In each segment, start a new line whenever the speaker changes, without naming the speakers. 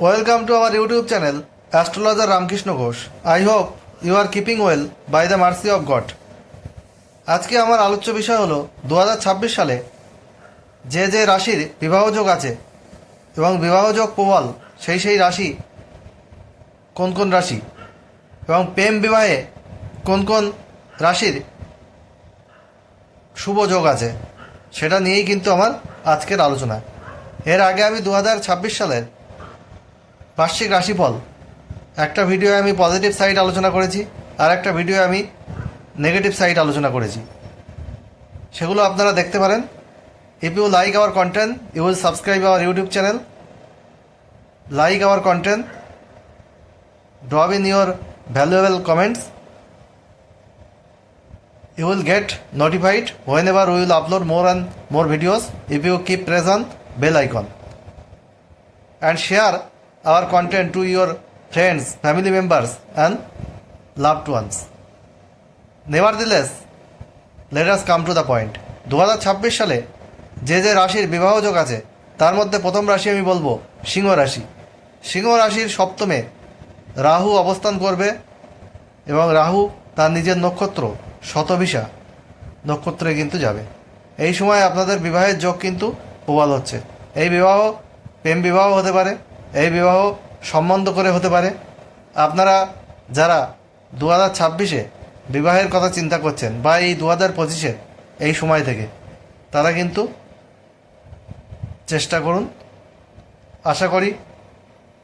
Welcome to our YouTube channel, Astrologer Ramkrishna Ghosh. I hope you are keeping well by the mercy of God. আজকে আমার আলোচ্য বিষয় হলো দু হাজার ছাব্বিশ সালে যে যে রাশির বিবাহযোগ আছে এবং বিবাহযোগ প্রবল সেই সেই রাশি কোন কোন রাশি এবং প্রেম বিবাহে কোন কোন রাশির শুভ যোগ আছে সেটা নিয়েই কিন্তু আমার আজকের আলোচনা এর আগে আমি দু হাজার ছাব্বিশ সালের বার্ষিক রাশিফল। একটা ভিডিও আমি পজিটিভ সাইড আলোচনা করেছি, আর একটা ভিডিও আমি নেগেটিভ সাইড আলোচনা করেছি। সেগুলো আপনারা দেখতে পারেন। If you like our content you will subscribe our YouTube channel like our content drop in your valuable comments. You will get notified whenever we will upload more and more videos. If you keep press on bell icon. And share our content to your friends, family members, and loved ones. Nevertheless, let us come to the point. দু হাজার ছাব্বিশ সালে যে যে রাশির বিবাহযোগ আছে, তার মধ্যে প্রথম রাশি আমি বলব সিংহ রাশি। সিংহ রাশির সপ্তমে রাহু অবস্থান করবে এবং রাহু তার নিজের নক্ষত্র শতভিসা নক্ষত্রে কিন্তু যাবে। এই সময় আপনাদের বিবাহের যোগ কিন্তু প্রবল হচ্ছে। এই বিবাহ, প্রেম বিবাহ হতে পারে এই বিবাহ সম্বন্ধ করে হতে পারে। আপনারা যারা দু হাজার ছাব্বিশে বিবাহের কথা চিন্তা করছেন বা এই দু হাজার পঁচিশে এই সময় থেকে, তারা কিন্তু চেষ্টা করুন। আশা করি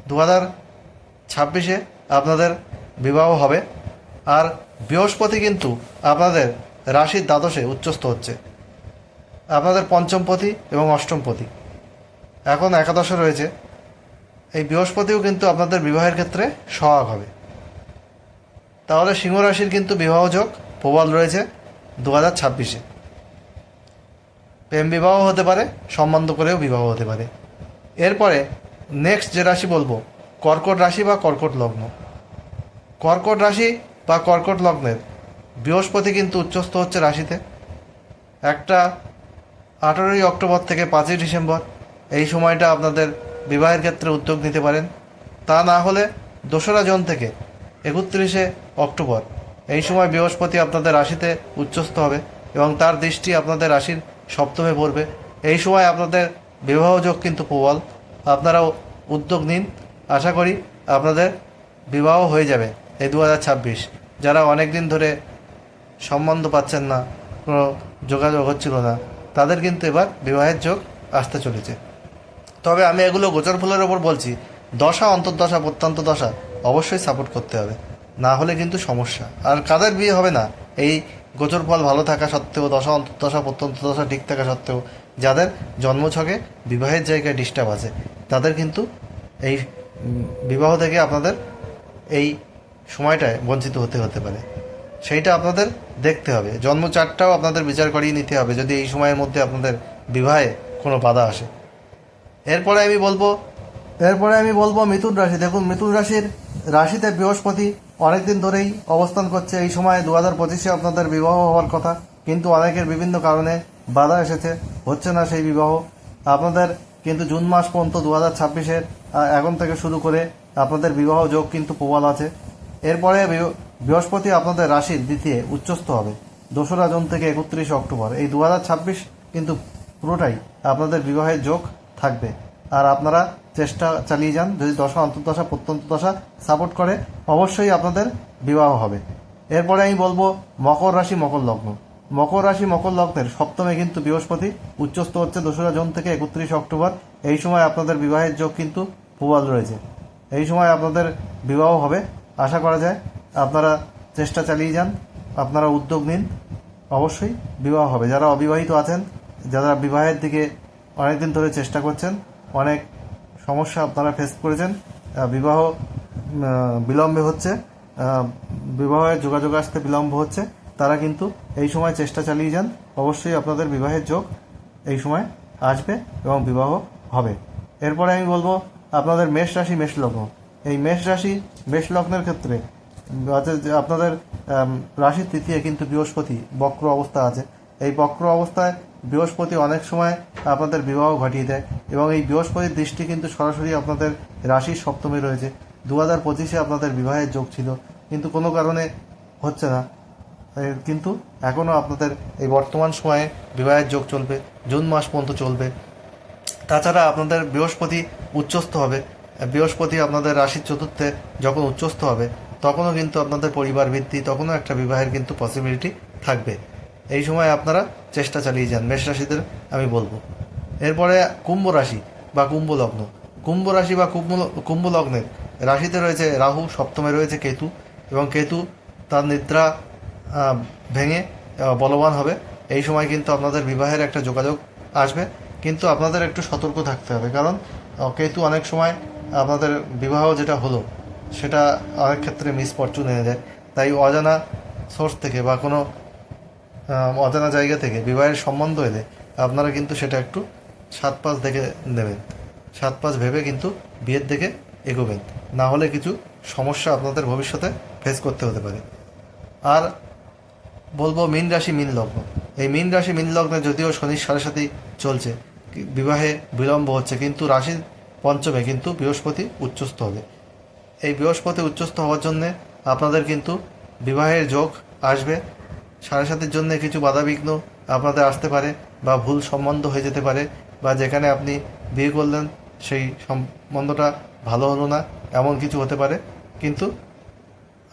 দু হাজার ছাব্বিশে আপনাদের বিবাহ হবে। আর বৃহস্পতি কিন্তু আপনাদের রাশির দ্বাদশে উচ্চস্থ হচ্ছে। আপনাদের পঞ্চমপতি এবং অষ্টমপতি। এখন একাদশে রয়েছে। এই বৃহস্পতিও কিন্তু আপনাদের বিবাহের ক্ষেত্রে সহায়ক হবে। তাহলে সিংহ রাশির কিন্তু বিবাহযোগ প্রবল রয়েছে দু হাজার ছাব্বিশে। প্রেম বিবাহ হতে পারে, সম্বন্ধ করেও বিবাহ হতে পারে। এরপরে নেক্সট যে রাশি বলব, কর্কট রাশি বা কর্কট লগ্ন। কর্কট রাশি বা কর্কট লগ্নের বৃহস্পতি কিন্তু উচ্চস্থ হচ্ছে রাশিতে। একটা আঠেরোই অক্টোবর থেকে পাঁচই ডিসেম্বর, এই সময়টা আপনাদের বিবাহের ক্ষেত্রে উদ্যোগ নিতে পারেন। তা না হলে দোসরা জন থেকে একত্রিশে অক্টোবর এই সময় বৃহস্পতি আপনাদের রাশিতে উচ্চস্থ হবে এবং তার দৃষ্টি আপনাদের রাশির সপ্তমে পড়বে। এই সময় আপনাদের বিবাহযোগ কিন্তু প্রবল। আপনারাও উদ্যোগ নিন। আশা করি আপনাদের বিবাহ হয়ে যাবে এই দু হাজার ছাব্বিশ। যারা অনেক দিন ধরে সম্বন্ধ পাচ্ছেন না, কোনো যোগাযোগ হচ্ছিল না, তাদের কিন্তু এবার বিবাহের যোগ আসতে চলেছে। তবে আমি এগুলো গোচর ফলের ওপর বলছি। দশা, অন্তর্দশা, প্রত্যন্ত দশা অবশ্যই সাপোর্ট করতে হবে। না হলে কিন্তু সমস্যা। আর কাদের বিয়ে হবে না? এই গোচর ফল ভালো থাকা সত্ত্বেও, দশা, অন্তর্দশা, প্রত্যন্ত দশা ঠিক থাকা সত্ত্বেও যাদের জন্মছকে বিবাহের জায়গায় ডিস্টার্ব আছে, তাদের কিন্তু এই বিবাহ থেকে আপনাদের এই সময়টায় বঞ্চিত হতে হতে পারে। সেইটা আপনাদের দেখতে হবে। জন্ম চারটাও আপনাদের বিচার করিয়ে নিতে হবে যদি এই সময়ের মধ্যে আপনাদের বিবাহে কোনো বাধা আসে। এরপরে আমি বলব, এরপরে আমি বলব মিথুন রাশি। দেখুন, মিথুন রাশির রাশিতে বৃহস্পতি অনেকদিন ধরেই অবস্থান করছে। এই সময় দু হাজার পঁচিশে আপনাদের বিবাহ হওয়ার কথা, কিন্তু অনেকের বিভিন্ন কারণে বাধা এসেছে। হচ্ছে না সেই বিবাহ। আপনাদের কিন্তু জুন মাস পর্যন্ত দু হাজার ছাব্বিশের এখন থেকে শুরু করে আপনাদের বিবাহ যোগ কিন্তু প্রবল আছে। এরপরে বৃহ- বৃহস্পতি আপনাদের রাশির দ্বিতীয় উচ্চস্থ হবে। দোসরা জুন থেকে একত্রিশে অক্টোবর। এই দু হাজার ছাব্বিশ কিন্তু পুরোটাই আপনাদের বিবাহের যোগ থাকবে। আর আপনারা চেষ্টা চালিয়ে যান, যদি দশা, অন্তর্দশা প্রত্যন্ত দশা সাপোর্ট করে, অবশ্যই আপনাদের বিবাহ হবে। এরপরে আমি বলব মকর রাশি, মকর লগ্ন। মকর রাশি, মকর লগ্নের সপ্তমে কিন্তু বৃহস্পতি, উচ্চস্থ হচ্ছে দোসরা জুন থেকে একত্রিশ অক্টোবর। এই সময় আপনাদের বিবাহের যোগ কিন্তু প্রবল রয়েছে। এই সময় আপনাদের বিবাহ হবে। আশা করা যায় আপনারা চেষ্টা চালিয়ে যান, আপনারা উদ্যোগ নিন, অবশ্যই বিবাহ হবে। যারা অবিবাহিত আছেন, যারা বিবাহের দিকে অনেকদিন ধরে চেষ্টা করছেন, অনেক সমস্যা আপনারা ফেস করেছেন বিবাহ বিলম্বে হচ্ছে বিবাহে যোগাযোগ আসতে বিলম্ব হচ্ছে, তারা কিন্তু এই সময় চেষ্টা চালিয়ে যান, অবশ্যই আপনাদের বিবাহের যোগ এই সময় আসবে এবং বিবাহ হবে। এরপরে আমি বলব আপনাদের মেষ রাশি, মেষ লগ্ন। এই মেষ রাশি, মেষ লগ্নের ক্ষেত্রে আপনাদের রাশির তৃতীয় কিন্তু বৃহস্পতি, বক্র অবস্থা আছে। এই বক্র অবস্থায় বৃহস্পতি অনেক সময় আপনাদের বিবাহ ঘটিয়ে দেয় এবং এই বৃহস্পতির দৃষ্টি কিন্তু সরাসরি আপনাদের রাশির সপ্তমে রয়েছে। দু হাজার পঁচিশে আপনাদের বিবাহের যোগ ছিল, কিন্তু কোনো কারণে হচ্ছে না। কিন্তু এখনও আপনাদের এই বর্তমান সময়ে বিবাহের যোগ চলবে, জুন মাস পর্যন্ত চলবে। তাছাড়া আপনাদের বৃহস্পতি উচ্চস্থ হবে। বৃহস্পতি আপনাদের রাশির চতুর্থে যখন উচ্চস্থ হবে, তখনও কিন্তু আপনাদের পরিবার ভিত্তি তখনও একটা বিবাহের কিন্তু পসিবিলিটি থাকবে। এই সময় আপনারা চেষ্টা চালিয়ে যান, মেষ রাশিদের আমি বলব। এরপরে কুম্ভ রাশি বা কুম্ভ লগ্ন। কুম্ভ রাশি বা কুম্ভ কুম্ভ লগ্নের রাশিতে রয়েছে রাহু, সপ্তমে রয়েছে কেতু এবং কেতু তার নিদ্রা ভেঙে বলবান হবে। এই সময় কিন্তু আপনাদের বিবাহের একটা যোগাযোগ আসবে। কিন্তু আপনাদের একটু সতর্ক থাকতে হবে কারণ কেতু অনেক সময় আপনাদের বিবাহ যেটা হলো, সেটা অনেক ক্ষেত্রে মিসফরচুন এনে দেয়। তাই অজানা সোর্স থেকে বা কোনো অজানা জায়গা থেকে বিবাহের সম্বন্ধ এলে আপনারা কিন্তু সেটা একটু সাত পাঁচ দেখে নেবেন। সাত পাঁচ ভেবে কিন্তু বিয়ের দিকে এগোবেন। না হলে কিছু সমস্যা আপনাদের ভবিষ্যতে ফেস করতে হতে পারে। আর বলব মীন রাশি, মীন লগ্ন। এই মীন রাশি, মীন লগ্নে যদিও শনির সাড়ে সাথে চলছে, বিবাহে বিলম্ব হচ্ছে, কিন্তু রাশির পঞ্চমে কিন্তু বৃহস্পতি উচ্চস্থ হবে। এই বৃহস্পতি উচ্চস্থ হওয়ার জন্যে আপনাদের কিন্তু বিবাহের যোগ আসবে। সাড়ে সাতের জন্য কিছু বাধাবিঘ্ন আপনাদের আসতে পারে বা ভুল সম্বন্ধ হয়ে যেতে পারে বা যেখানে আপনি বিয়ে করলেন সেই সম্বন্ধটা ভালো হলো না, এমন কিছু হতে পারে। কিন্তু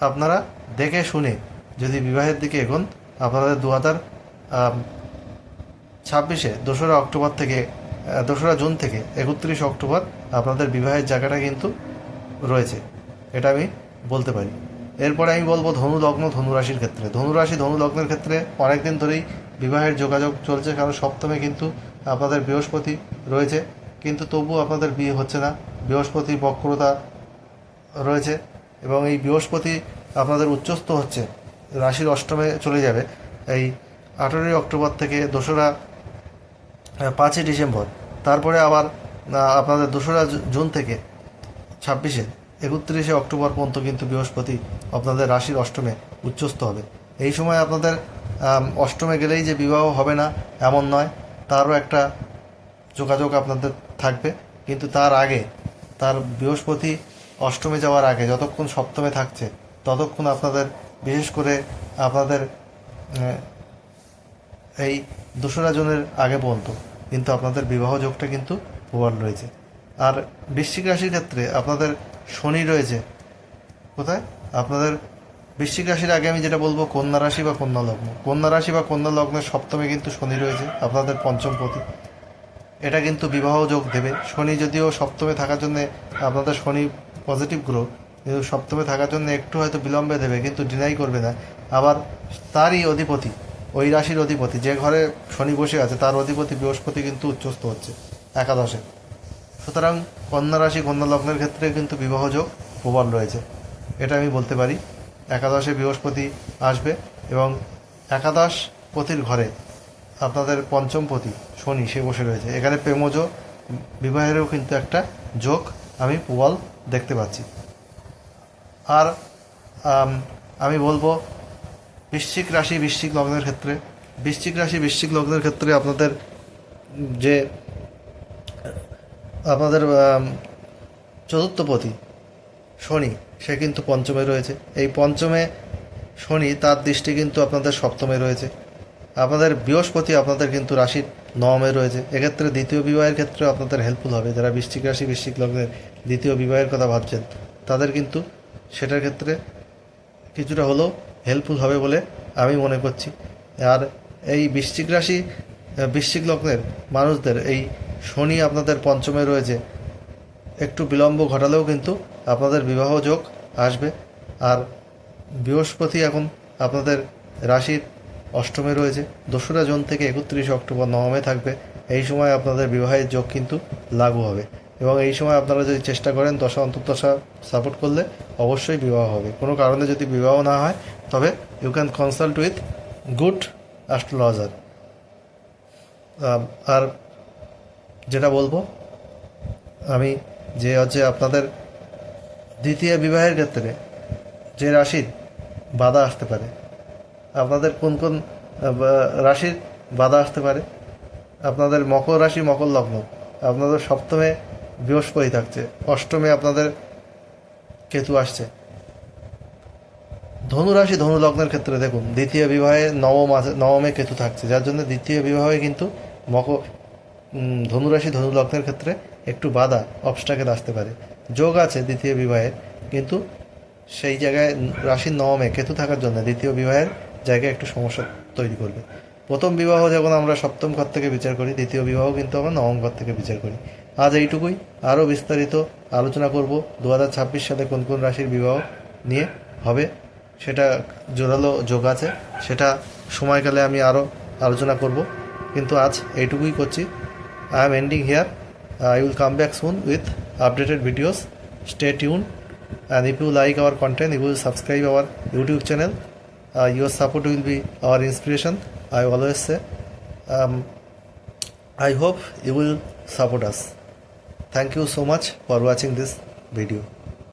আপনারা দেখে শুনে যদি বিবাহের দিকে এগোন, আপনাদের দু হাজার ছাব্বিশে দোসরা অক্টোবর থেকে দোসরা জুন থেকে একত্রিশ অক্টোবর আপনাদের বিবাহের জায়গাটা কিন্তু রয়েছে। এটা আমি বলতে পারি। এরপরে আমি বলব ধনু লগ্ন ধনু রাশির ক্ষেত্রে। ধনু রাশি ধনু লগ্নের ক্ষেত্রে অনেকদিন ধরেই বিবাহের যোগাযোগ চলছে, কারণ সপ্তমে কিন্তু আপনাদের বৃহস্পতি রয়েছে। কিন্তু তবুও আপনাদের বিয়ে হচ্ছে না। বৃহস্পতি বক্রতা রয়েছে এবং এই বৃহস্পতি আপনাদের উচ্চস্থ হচ্ছে। রাশির অষ্টমে চলে যাবে। এই আঠেরোই অক্টোবর থেকে দোসরা পাঁচই ডিসেম্বর। তারপরে আবার আপনাদের দোসরা জুন থেকে ছাব্বিশে একত্রিশে অক্টোবর পর্যন্ত কিন্তু বৃহস্পতি আপনাদের রাশির অষ্টমে উচ্চস্থ হবে। এই সময় আপনাদের অষ্টমে গেলেই যে বিবাহ হবে না, এমন নয়। তারও একটা যোগাযোগ আপনাদের থাকবে। কিন্তু তার আগে, তার বৃহস্পতি অষ্টমে যাওয়ার আগে যতক্ষণ সপ্তমে থাকছে, ততক্ষণ আপনাদের, বিশেষ করে আপনাদের এই দোসরা জনের আগে পর্যন্ত কিন্তু আপনাদের বিবাহ যোগটা কিন্তু প্রবল রয়েছে। আর বৃশ্চিক রাশির ক্ষেত্রে আপনাদের শনি রয়েছে। কোথায়? আপনাদের বৃশ্চিক রাশির আগে আমি যেটা বলব, কন্যা রাশি বা কন্যা লগ্ন। কন্যা রাশি বা কন্যা লগ্নের সপ্তমে কিন্তু শনি রয়েছে, আপনাদের পঞ্চম পতি। এটা কিন্তু বিবাহ যোগ দেবে। শনি যদিও সপ্তমে থাকার জন্য আপনাদের শনি পজিটিভ গ্রহ কিন্তু সপ্তমে থাকার জন্য একটু হয়তো বিলম্বে দেবে, কিন্তু ডিনাই করবে না। আবার তারই অধিপতি, ওই রাশির অধিপতি, যে ঘরে শনি বসে আছে, তার অধিপতি বৃহস্পতি কিন্তু উচ্চস্থ হচ্ছে, একাদশে। সুতরাং কন্যা রাশি কন্যা লগ্নের ক্ষেত্রে কিন্তু বিবাহ যোগ প্রবল রয়েছে। এটা আমি বলতে পারি। একাদশে বৃহস্পতি আসবে এবং একাদশ পতির ঘরে আপনাদের পঞ্চম পতি শনি, সে বসে রয়েছে। এখানে প্রেমজ, বিবাহেরও কিন্তু একটা যোগ আমি প্রবল দেখতে পাচ্ছি। আর আমি বলব বৃশ্চিক রাশি, বৃশ্চিক লগ্নের ক্ষেত্রে, বৃশ্চিক রাশি, বৃশ্চিক লগ্নের ক্ষেত্রে আপনাদের যে আপনাদের আম, চতুর্থপতি শনি সে কিন্তু পঞ্চমে রয়েছে। এই পঞ্চমে শনি তার দৃষ্টি কিন্তু আপনাদের সপ্তমে রয়েছে। আপনাদের বৃহস্পতি আপনাদের কিন্তু রাশির নবমে রয়েছে। এক্ষেত্রে দ্বিতীয় বিবাহের ক্ষেত্রে আপনাদের হেল্পফুল হবে। যারা বৃশ্চিক রাশি বৃশ্চিক লগ্নের দ্বিতীয় বিবাহের কথা ভাবছেন তাদের কিন্তু সেটার ক্ষেত্রে কিছুটা হলেও হেল্পফুল হবে বলে আমি মনে করছি। আর এই বৃশ্চিক রাশি বৃশ্চিক লগ্নের মানুষদের এই শনি আপনাদের পঞ্চমে রয়েছে। একটু বিলম্ব ঘটালেও কিন্তু আপনাদের বিবাহ যোগ আসবে। আর বৃহস্পতি এখন আপনাদের রাশির অষ্টমে রয়েছে। দোসরা জুন থেকে একত্রিশ অক্টোবর নবমে থাকবে। এই সময় আপনাদের বিবাহের যোগ কিন্তু লাগু হবে। এবং এই সময় আপনারা যদি চেষ্টা করেন দশা অন্তর্দশা সাপোর্ট করলে অবশ্যই বিবাহ হবে। কোনো কারণে যদি বিবাহ না হয়, তবে you can consult with good astrologer আর যেটা বলব, আমি যে হচ্ছে আপনাদের দ্বিতীয় বিবাহের ক্ষেত্রে যে রাশির বাধা আসতে পারে, আপনাদের কোন কোন রাশির বাধা আসতে পারে? আপনাদের মকর রাশি, মকর লগ্ন, আপনাদের সপ্তমে বৃহস্পতি থাকছে, অষ্টমে আপনাদের কেতু আসছে। ধনু রাশি, ধনু লগ্নের ক্ষেত্রে দেখুন, দ্বিতীয় বিবাহে নবম আছে- নবমে কেতু থাকছে, যার জন্য দ্বিতীয় বিবাহে কিন্তু মকর উম, ধনু রাশি ধনু লগ্নের ক্ষেত্রে একটু বাধা অবস্টাকেল আসতে পারে। যোগ আছে দ্বিতীয় বিবাহের কিন্তু সেই জায়গায় রাশির নবমে কেতু থাকার জন্য দ্বিতীয় বিবাহের জায়গায় একটু সমস্যা তৈরি করবে। প্রথম বিবাহ যখন আমরা সপ্তম ঘর থেকে বিচার করি দ্বিতীয় বিবাহ কিন্তু আমরা নবম ঘর থেকে বিচার করি। আজ এইটুকুই। আরও বিস্তারিত আলোচনা করব দু হাজার ছাব্বিশ সালে কোন কোন রাশির বিবাহ নিয়ে হবে সেটা জোরালো যোগ আছে সেটা সময়কালে আমি আরও আলোচনা করব। কিন্তু আজ এইটুকুই করছি। I ending here. Uh, I will come back soon with updated videos. Stay tuned. and if you like our content you will subscribe our youtube channel uh, your support will be our inspiration i always say um, i hope you will support us thank you so much for watching this video